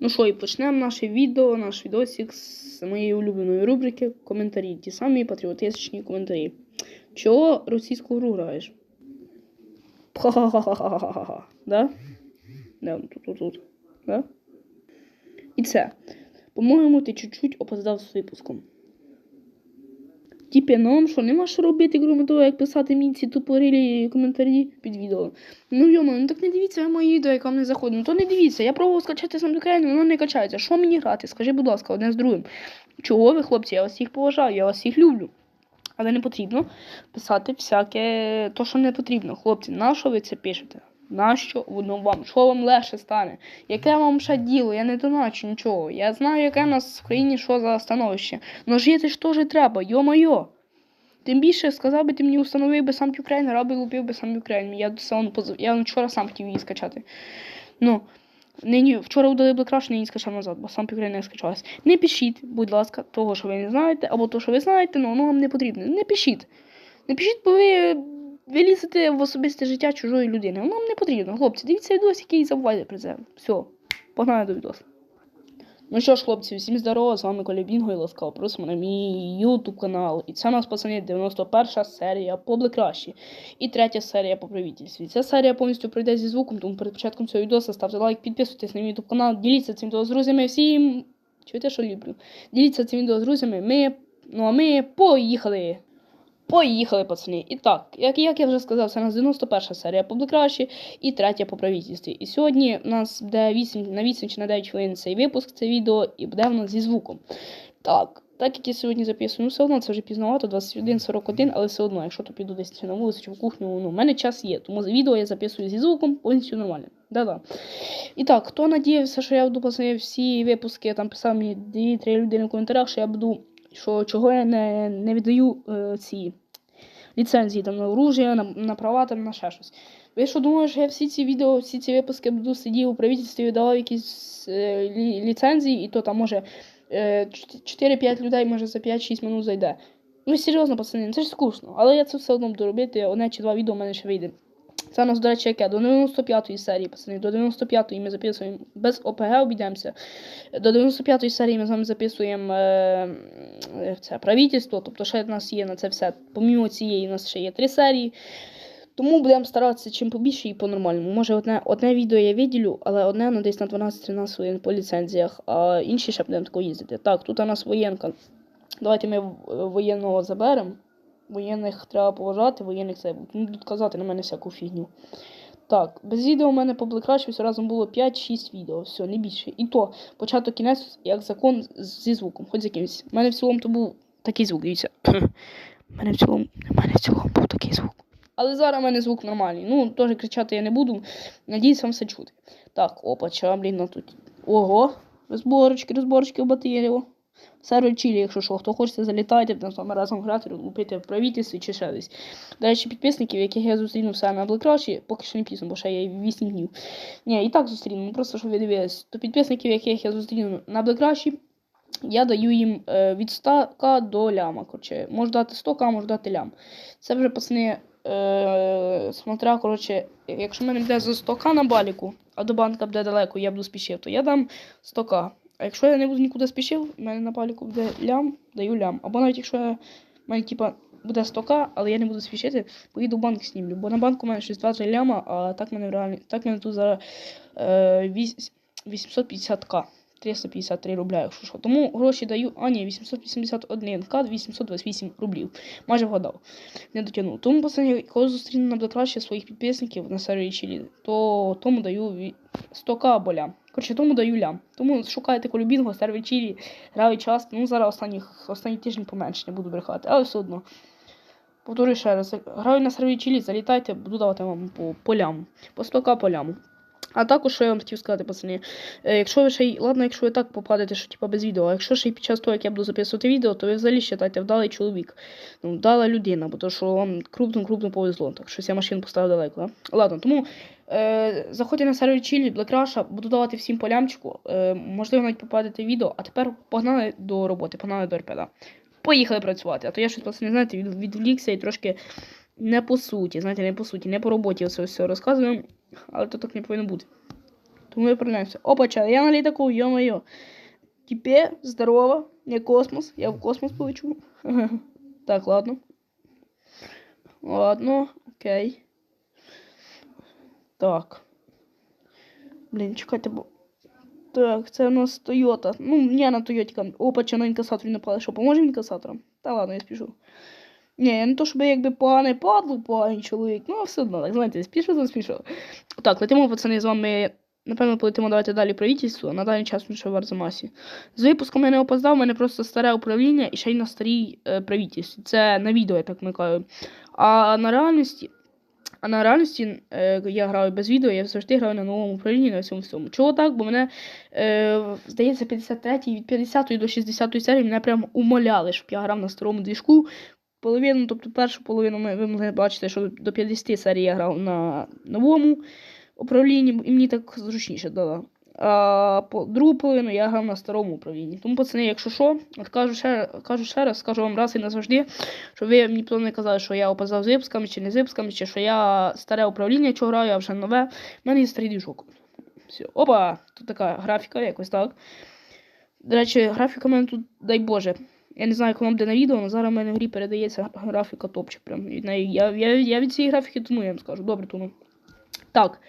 Ну що, і почнемо наше відео, наш відосик з моєї улюбленої рубрики коментарі. Ті самі патріотичні коментарі. Чого російську гру граєш? Ха-ха-ха-ха-ха-ха-ха. Да? Да, тут, тут. Да? І це. По-моєму, ти чуть-чуть опоздав з випуском. Типі, нам що, нема що робити, крім того, як писати мені ці тупорилі коментарі під відео. Ну йома, ну так не дивіться моє відео, як вам не заходить. Ну то не дивіться. Я пробував скачати сам Україну, воно не качається. Що мені грати? Скажи, будь ласка, одне з другим. Чого ви, хлопці? Я вас всіх поважаю, я вас всіх люблю. Але не потрібно писати всяке то, що не потрібно. Хлопці, на що ви це пишете? Нащо воно вам? Що вам легше стане? Яке вам ще діло? Я не доначу нічого. Я знаю, яке в нас в країні що за становище. Но жити ж теж треба, йо-майо. Тим більше сказав би, ти мені установив би сам Ukraine, робив лупив би сам Ukraine. Я позов... Я вчора сам хотів її скачати. Ну, нині вчора удали краще, нині скачав назад, бо сам Ukraine не скачалась. Не пишіть, будь ласка, того, що ви не знаєте, або того, що ви знаєте, ну воно вам не потрібно. Не пишіть. Не пишіть, бо ви, ви лізете в особисте життя чужої людини. Воно вам не потрібно. Хлопці, дивіться відос, який забувайте про це. Все, погнали до відосу. Ну що ж, хлопці, всім здорово, з вами Коля Бінго і ласкаво просимо на мій YouTube канал. І це у нас, пацани, 91 серія по Блекраші і третя серія по правительстві. Ця серія повністю пройде зі звуком, тому перед початком цього відео ставте лайк, підписуйтесь на мій YouTube канал, діліться цим відео з друзями. Всім чуєте, що люблю. Діліться цим відео з друзями. Ми, ну а ми поїхали! Поїхали, пацани. І так, як, як я вже сказав, це у нас 91 серія по Блекраші і третя по правительстві. І сьогодні у нас буде 8 на 8 чи на 9 хвилин цей випуск, це відео, і буде в нас зі звуком. Так, так як я сьогодні записую, ну все одно це вже пізновато, 21.41, але все одно, якщо то піду десь на вулицю чи в кухню, ну, в мене час є. Тому відео я записую зі звуком повністю нормально. Да-да. І так, хто надіявся, що я буду пацани, всі випуски, там писав мені 2-3 людини в коментарях, що я буду, що чого я не, не віддаю е, ці ліцензії там на оружие, на, на права, там на ще щось. Ви що думаєте, що я всі ці відео, всі ці випуски буду сидів у правительстві і давав якісь е, лі, ліцензії, і то там може е, 4-5 людей може за 5-6 минут зайде. Ну серйозно, пацани, це ж скучно. Але я це все одно буду робити, одне чи два відео в мене ще вийде. Це у нас, до речі, яке? До 95-ї серії, пацани. До 95-ї ми записуємо без ОПГ обійдемося. До 95-ї серії ми з вами записуємо е, е, це правительство. Тобто ще в нас є на це все. Помімо цієї, у нас ще є три серії. Тому будемо старатися чим побільше і по-нормальному. Може, одне, одне відео я виділю, але одне ну, десь на 12-13 хвилин по ліцензіях, а інші ще будемо тако їздити. Так, тут у нас воєнка. Давайте ми воєнного заберемо. Воєнних треба поважати, воєнних це будуть казати на мене всяку фігню. Так, без відео у мене по все разом було 5-6 відео, все, не більше. І то початок кінець, як закон зі звуком, хоч з якимось. У мене в цілому то був такий звук, дивіться. У мене в цілому, у мене в цілому був такий звук. Але зараз у мене звук нормальний. Ну, теж кричати я не буду. Надіюсь, вам все чути. Так, опа, ча, блін, ну тут. Ого, розборочки, розборочки в батарею. Сервер Чилі, якщо що, хто хоче, залітайте, там з разом грати, лупити правительстві чи ще десь. До речі, підписників, яких я зустрінув саме Блекраші, поки що не пізно, бо ще є 8 днів. Ні, і так зустріну, ну просто щоб ви. То підписників, яких я зустріну на Блекраші, я даю їм е, від 100к до ляма. Коротше, можу дати 100к, можу дати лям. Це вже пацани, е, смотря, коротше, якщо в мене буде за 100к на баліку, а до банка буде далеко, я буду спішив, то я дам 100к. А якщо я не буду нікуди спішив, в мене на баліку буде лям, даю лям. Або навіть якщо я, в мене типа, буде 100к, але я не буду спішити, поїду в банк знімлю. Бо на банку у мене щось 2-3 ляма, а так в мене в так в мене тут зараз е, 850к. 353 рубля, якщо що. Тому гроші даю. А, ні, 881к, 828 рублів. Майже вгадав. Не дотягнув. Тому, пацани, коли зустріну на краще своїх підписників на сервері Чилі, то тому даю 100к або лям. Коротше, тому даю лям. Тому шукайте колюбінго, сервер Чилі, граю часто. Ну, зараз останніх, останній тиждень поменше не буду брехати, але все одно. Повторюю ще раз, граю на сервері Чилі, залітайте, буду давати вам по, по ляму. По 100к по ляму. А також, що я вам хотів сказати, пацани, е, якщо ви ще й, ладно, якщо ви так попадете, що типа без відео, а якщо ще й під час того, як я буду записувати відео, то ви взагалі вважаєте вдалий чоловік. Ну, вдала людина, бо то, що вам крупно-крупно повезло. Так що я машину поставив далеко, да? Ладно, тому е, заходьте на сервер Чилі, Блекраша, буду давати всім по лямчику. Е, можливо, навіть попадете відео, а тепер погнали до роботи, погнали до РПД. Поїхали працювати. А то я щось пацани, знаєте, від, відвлікся і трошки не по суті, знаєте, не по суті, не по роботі це все розказую, але то так не повинно бути. Тому відправляємося. Опа, ча, я на літаку, йо-моє. Тепер здорово, не космос. Я в космос полечу. Так, ладно. Ладно, окей. Так. Блін, чекайте, бо. Так, це у нас Тойота. Ну, я на Тойоті. Опа, чи на інкасаторі напали. Що, поможе інкасаторам? Та ладно, я спішу. Ні, не то, щоб якби поганий падло, поганий чоловік, ну все одно, так знаєте, спішу, то спішу. Так, летимо, пацани, з вами. Напевно, полетимо давайте далі правительству, а на даний час ми ще в Арзамасі. З випуском я не опоздав, у мене просто старе управління і ще й на старій е, правительстві. Це на відео, я так микаю. А на реальності. А на реальності е, я граю без відео, я завжди граю на новому управлінні на всьому всьому. Чого так? Бо мене, е, здається, 53 від 50 до 60 серії мене прям умоляли, щоб я грав на старому двіжку. Половину, тобто першу половину ми, ви могли бачити, що до 50 серій я грав на новому управлінні, і мені так зручніше дало. По другу половину я грав на старому управлінні. Тому, пацани, якщо що, от кажу ще, кажу ще раз, скажу вам раз і назавжди, що ви потім не казали, що я опоздав з чи не з випусками, чи що я старе управління, що граю, а вже нове. У мене є старий двіжок. Все. Опа! Тут така графіка, якось так. До речі, графіка в мене тут, дай Боже. Я не знаю, як воно буде на відео, але зараз в мене в грі передається графіка топчик. Прям. Я, я, я від цієї графіки тону, я вам скажу. Добре, тону. Так,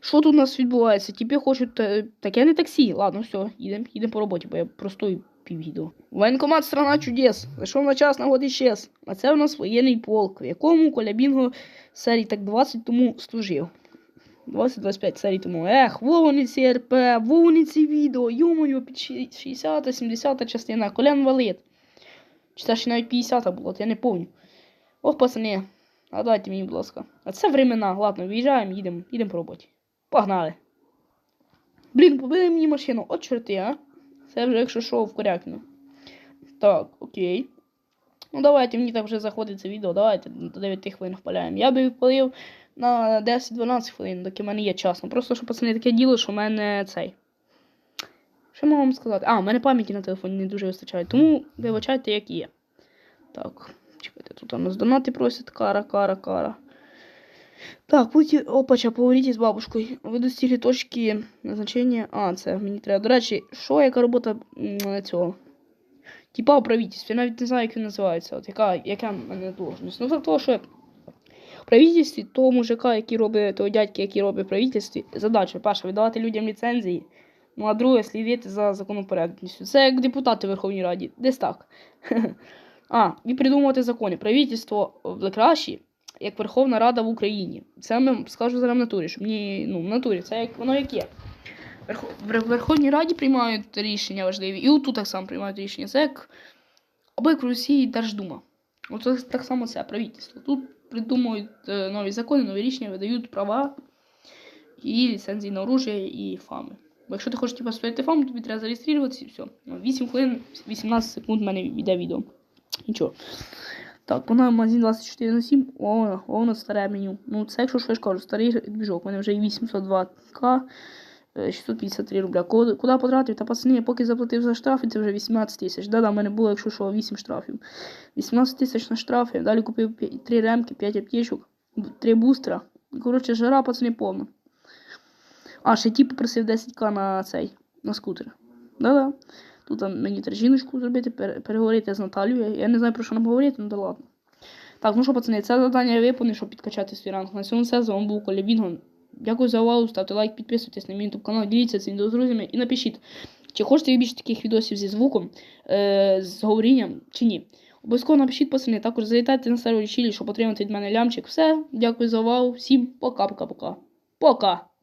що тут у нас відбувається? Тіпі хочуть. е, Таке не таксі. Ладно, все, їдемо їдем по роботі, бо я простою піввідео. Воєнкомат страна чудес. Зайшов на час, на год іщез. А це у нас воєнний полк, в якому Коля Бінго серій так 20 тому служив. 20-25 серій тому. Ех, во вони ці РП, во вони ці відео, йомою, під 60-70 частина, колян валит. Чи це ще навіть 50 було, то я не пам'ятаю. Ох, пацани, нагадайте мені, будь ласка. А це времена. Ладно, виїжджаємо, їдемо, їдемо по. Погнали. Блін, побили мені машину. От чорти, а. Це вже якщо що, в корякну. Так, окей. Ну давайте, мені так вже заходить це відео, давайте до 9 хвилин впаляємо. Я би впалив на 10-12 хвилин, доки в мене є час. Ну просто, що пацани таке діло, що в мене цей. Що можу вам сказати? А, у мене пам'яті на телефоні не дуже вистачає, тому вибачайте, як є. Так, чекайте, тут у нас донати просять. Кара, кара, кара. Так, пусть опача, поговорите з бабушкою. Ви достигли точки назначення. А, це мені треба. До речі, що яка робота цього? Типа правительстві, я навіть не знаю, як він називається. От яка, яка мене должність. Ну, факт того, що в правительстві того мужика, який робить, того дядьки, який робить в правительстві, задача, перша, видавати людям ліцензії. Ну, а друге, слідити за законопорядністю. Це як депутати в Верховній Раді. Десь так. А, і придумувати закони. Правительство в кращі, як Верховна Рада в Україні. Це ми скажу зараз в натурі, щоб мені, ну, в натурі, це як воно як є. В Верховній Раді приймають рішення важливі, і отут так само приймають рішення. Це як або в Росії Держдума. Оце так само це правительство. Тут придумують е, нові закони, нові рішення, видають права і ліцензії на оружие і фами. Бо якщо ти хочеш типу, створити фам, тобі треба зареєструватися і все. Ну, 8 хвилин, 18 секунд в мене йде відео. Нічого. Так, вона магазин 24 на 7. О, воно старе меню. Ну, це якщо що я ж кажу, старий двіжок. У мене вже 802к, е, 653 рубля. Куди, потратив? Та пацани, я поки заплатив за штрафи, це вже 18 тисяч. Да-да, в мене було, якщо що, 8 штрафів. 18 тисяч на штрафи. Далі купив 3 ремки, 5 аптечок, 3 бустера. Коротше, жара, пацани, повна. А, ще ті попросив 10к на цей, на скутер. Да-да. Тут мені треба жіночку зробити, переговорити з Наталією. Я не знаю про що нам говорити, ну да ладно. Так, ну що, пацани, це завдання я виповнив, щоб підкачати свій ранг. На цьому все. З вами був Коля Бінгон. Дякую за увагу, ставте лайк, підписуйтесь на мій YouTube канал, діліться цим відео друзями і напишіть, чи хочете більше таких відосів зі звуком, е, з говорінням, чи ні. Обов'язково напишіть, пацани, також залітайте на сервері Чилі, щоб отримати від мене лямчик. Все, дякую за увагу, всім пока-пока-пока. Пока!